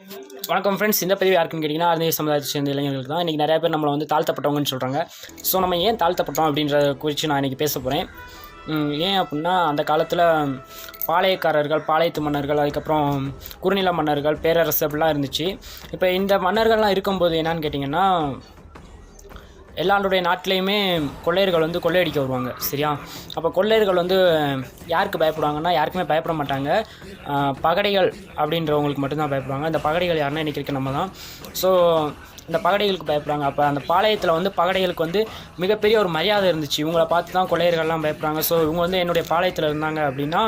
வணக்கம் ஃப்ரெண்ட்ஸ் இந்த பதிவு யாருக்குன்னு கேட்டிங்கன்னா அருந்ததி சமுதாயத்தை சேர்ந்த இளைஞர்களுக்கு தான். இன்றைக்கி நிறைய பேர் நம்மளை வந்து தாழ்த்தப்பட்டவங்கன்னு சொல்கிறாங்க ஸோ நம்ம ஏன் தாழ்த்தப்பட்டோம் அப்படின்றத குறித்து நான் இன்றைக்கி பேச போகிறேன் ஏன் அப்படின்னா அந்த காலத்தில் பாளையக்காரர்கள் பாளையத்து மன்னர்கள் அதுக்கப்புறம் குறுநில மன்னர்கள் பேரரசு அப்படிலாம் இருந்துச்சு. இப்போ இந்த மன்னர்கள்லாம் இருக்கும்போது என்னன்னு கேட்டிங்கன்னா எல்லாருடைய நாட்டிலையுமே கொள்ளையர்கள் வந்து கொள்ளையடிக்க வருவாங்க சரியா? அப்போ கொள்ளையர்கள் வந்து யாருக்கு பயப்படுவாங்கன்னா யாருக்குமே பயப்பட மாட்டாங்க. பகடைகள் அப்படின்றவங்களுக்கு மட்டும்தான் பயப்படுவாங்க. இந்த பகடைகள் யாருன்னா இன்றைக்கி இருக்க நம்ம தான். ஸோ இந்த பகடைகளுக்கு பயப்படுறாங்க. அப்போ அந்த பாளையத்தில் வந்து பகடைகளுக்கு வந்து மிகப்பெரிய ஒரு மரியாதை இருந்துச்சு. இவங்கள பார்த்து தான் கொள்ளையர்கள்லாம் பயப்படுறாங்க. ஸோ இவங்க வந்து என்னுடைய பாளையத்தில் இருந்தாங்க அப்படின்னா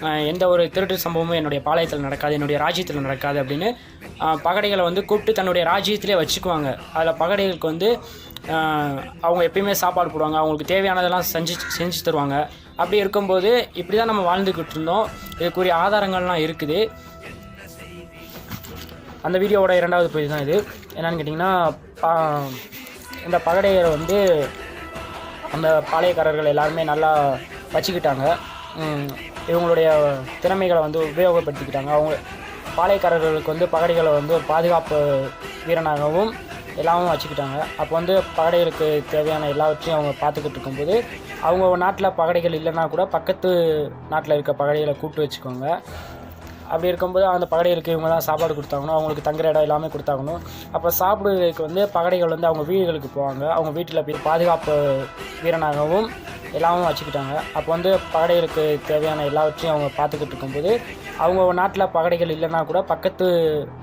எந்த ஒரு திருட்டு சம்பவமும் என்னுடைய பாளையத்தில் நடக்காது என்னுடைய ராஜ்யத்தில் நடக்காது அப்படின்னு பகடைகளை வந்து கூப்பிட்டு தன்னுடைய ராஜ்யத்திலே வச்சுக்குவாங்க. அதில் பகடைகளுக்கு வந்து அவங்க எப்பயுமே சாப்பாடு போடுவாங்க அவங்களுக்கு தேவையானதெல்லாம் செஞ்சு செஞ்சு தருவாங்க. அப்படி இருக்கும்போது இப்படி தான் நம்ம வாழ்ந்துக்கிட்டு இருந்தோம். இதுக்குரிய ஆதாரங்கள்லாம் இருக்குது. அந்த வீடியோவோட இரண்டாவது பகுதி தான் இது. என்னன்னு கேட்டிங்கன்னா பா- இந்த பகடையரை வந்து அந்த பாளையக்காரர்கள் எல்லாருமே நல்லா வச்சுக்கிட்டாங்க. இவங்களுடைய திறமைகளை வந்து உபயோகப்படுத்திக்கிட்டாங்க. அவங்க பாளையக்காரர்களுக்கு வந்து பகடைகளை வந்து ஒரு பாதுகாப்பு வீரனாகவும் எல்லாமும் வச்சுக்கிட்டாங்க. அப்போ வந்து பகடைகளுக்கு தேவையான எல்லாவற்றையும் அவங்க பார்த்துக்கிட்டு இருக்கும்போது அவங்க நாட்டில் பகடைகள் இல்லைன்னா கூட பக்கத்து நாட்டில் இருக்க பகடைகளை கூப்பிட்டு வச்சுக்கோங்க. அப்படி இருக்கும்போது அந்த பகடைகளுக்கு இவங்க தான் சாப்பாடு கொடுத்தாகணும் அவங்களுக்கு தங்குற இடம் எல்லாமே கொடுத்தாகணும் அப்போ சாப்பிடுறதுக்கு வந்து பகடைகள் வந்து அவங்க வீடுகளுக்கு போவாங்க. அவங்க வீட்டில் போய் பாதுகாப்பு வீரனாகவும் எல்லாமும் வச்சுக்கிட்டாங்க. அப்போ வந்து பகடைகளுக்கு தேவையான எல்லாவற்றையும் அவங்க பார்த்துக்கிட்டு இருக்கும்போது அவங்க நாட்டில் பகடைகள் இல்லைன்னா கூட பக்கத்து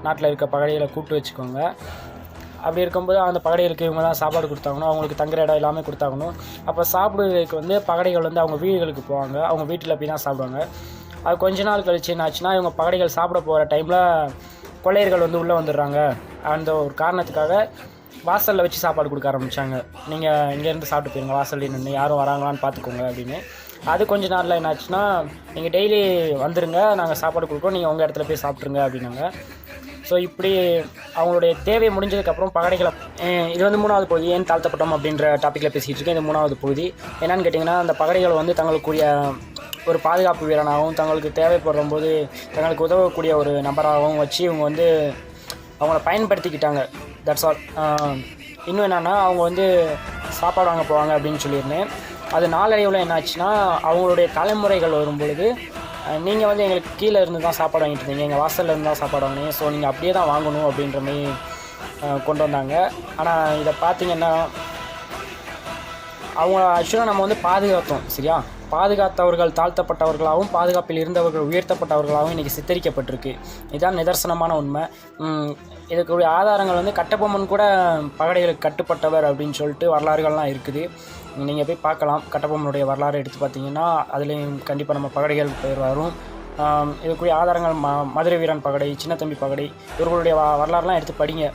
நாட்டில் இருக்க பகடைகளை கூப்பிட்டு வச்சுக்கோங்க. அப்படி இருக்கும்போது அந்த பகடைகளுக்கு இவங்க தான் சாப்பாடு கொடுத்தாங்கணும் அவங்களுக்கு தங்குற இடம் எல்லாமே கொடுத்தாங்கணும் அப்போ சாப்பிடுறதுக்கு வந்து பகடைகள் வந்து அவங்க வீடுகளுக்கு போவாங்க. அவங்க வீட்டில் போய் தான் சாப்பிடுவாங்க. அது கொஞ்ச நாள் கழிச்சு என்ன ஆச்சுன்னா இவங்க பகடைகள் சாப்பிட போகிற டைமில் கொள்ளையர்கள் வந்து உள்ளே வந்துடுறாங்க. அந்த ஒரு காரணத்துக்காக வாசலில் வச்சு சாப்பாடு கொடுக்க ஆரம்பித்தாங்க நீங்கள் இங்கேருந்து சாப்பிட்டு போயிருங்க வாசல்ல நின்று யாரும் வராங்களான்னு பார்த்துக்கோங்க அப்படின்னு. அது கொஞ்ச நாளில் என்னாச்சுன்னா நீங்கள் டெய்லி வந்துருங்க நாங்கள் சாப்பாடு கொடுக்குறோம் நீங்கள் உங்கள் இடத்துல போய் சாப்பிட்ருங்க அப்படின்னாங்க. ஸோ இப்படி அவங்களுடைய தேவை முடிஞ்சதுக்கப்புறம் பகடைகளை இது வந்து மூணாவது பகுதி ஏன் தாழ்த்தப்பட்டோம் அப்படின்ற டாப்பிக்கில் பேசிகிட்டு இருக்கேன். இது மூணாவது பகுதி. என்னன்னு கேட்டிங்கன்னா அந்த பகடைகள் வந்து தங்களுக்குரிய ஒரு பாதுகாப்பு வீரனாகவும் தங்களுக்கு தேவைப்படும் போது தங்களுக்கு உதவக்கூடிய ஒரு நபராகவும் வச்சு இவங்க வந்து அவங்கள பயன்படுத்திக்கிட்டாங்க. தட்ஸ் ஆல் um, இன்னும் என்னென்னா அவங்க வந்து சாப்பாடு வாங்க போவாங்க அப்படின்னு சொல்லியிருந்தேன். அது நாளடைவில் என்னாச்சுன்னா அவங்களுடைய தலைமுறைகள் வரும் பொழுது நீங்கள் வந்து எங்களுக்கு கீழே இருந்து தான் சாப்பாடு வாங்கிட்டு இருந்தீங்க. எங்கள் வாசல்ல இருந்து தான் சாப்பாடு வாங்கினீங்க. ஸோ நீங்கள் அப்படியே தான் வாங்கணும் அப்படின்ற மாதிரி கொண்டு வந்தாங்க. ஆனால் இதை பார்த்தீங்கன்னா அவங்க ஆக்சுவலாக நம்ம வந்து பாதுகாத்தோம் சரியா? பாதுகாத்தவர்கள் தாழ்த்தப்பட்டவர்களாகவும் பாதுகாப்பில் இருந்தவர்கள் உயர்த்தப்பட்டவர்களாகவும் இன்றைக்கி சித்தரிக்கப்பட்டிருக்கு. இதுதான் நிதர்சனமான உண்மை. இதுக்குரிய ஆதாரங்கள் வந்து கட்டபொம்மன் கூட பகடைகளுக்கு கட்டுப்பட்டவர் அப்படின்னு சொல்லிட்டு வரலாறுகள்லாம் இருக்குது. நீங்கள் போய் பார்க்கலாம். கட்டபொம்மனுடைய வரலாறு எடுத்து பார்த்தீங்கன்னா அதுலேயும் கண்டிப்பாக நம்ம பகடைகள் பேர் வரும். இதுக்குரிய ஆதாரங்கள் ம மதுரை வீரன் பகடை சின்னத்தம்பி பகடை இவர்களுடைய வரலாறுலாம் எடுத்து படிங்க.